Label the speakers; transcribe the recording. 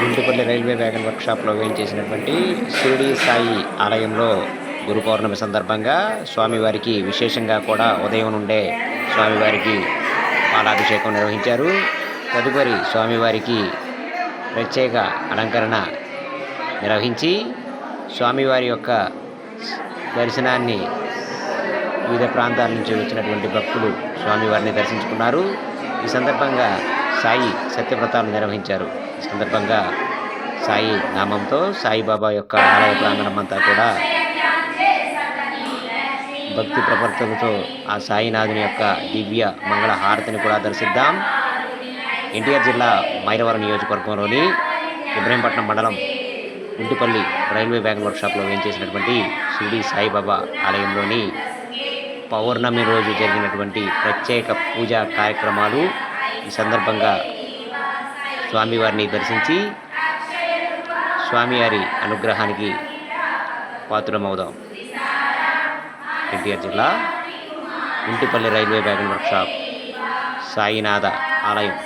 Speaker 1: Guntupalli railway wagon వర్క్షాప్లో వేయించేసినటువంటి షిరిడి సాయి ఆలయంలో గురు పౌర్ణమి సందర్భంగా స్వామివారికి విశేషంగా కూడా ఉదయం నుండే స్వామివారికి పాలాభిషేకం నిర్వహించారు. తదుపరి స్వామివారికి ప్రత్యేక అలంకరణ నిర్వహించి స్వామివారి యొక్క దర్శనాన్ని వివిధ ప్రాంతాల నుంచి వచ్చినటువంటి భక్తులు స్వామివారిని దర్శించుకున్నారు. ఈ సందర్భంగా సాయి సత్యవ్రతాలు నిర్వహించారు. సందర్భంగా సాయి నామంతో సాయిబాబా యొక్క ఆలయ ప్రాంగణం అంతా కూడా భక్తి ప్రవర్తనతో ఆ సాయినాథుని యొక్క దివ్య మంగళ హారతిని కూడా దర్శిద్దాం. ఎన్టీఆర్ జిల్లా మైలవరం నియోజకవర్గంలోని ఇబ్రహీంపట్నం మండలం ఉంటిపల్లి రైల్వే వ్యాగన్ వర్క్షాప్లో వేయించేసినటువంటి షిరిడి సాయిబాబా ఆలయంలోని పౌర్ణమి రోజు జరిగినటువంటి ప్రత్యేక పూజా కార్యక్రమాలు ఈ సందర్భంగా స్వామివారిని దర్శించి స్వామివారి అనుగ్రహానికి పాత్రమవుదాం. ఎన్టీఆర్ జిల్లా Intipalli railway wagon workshop Sainatha ఆలయం.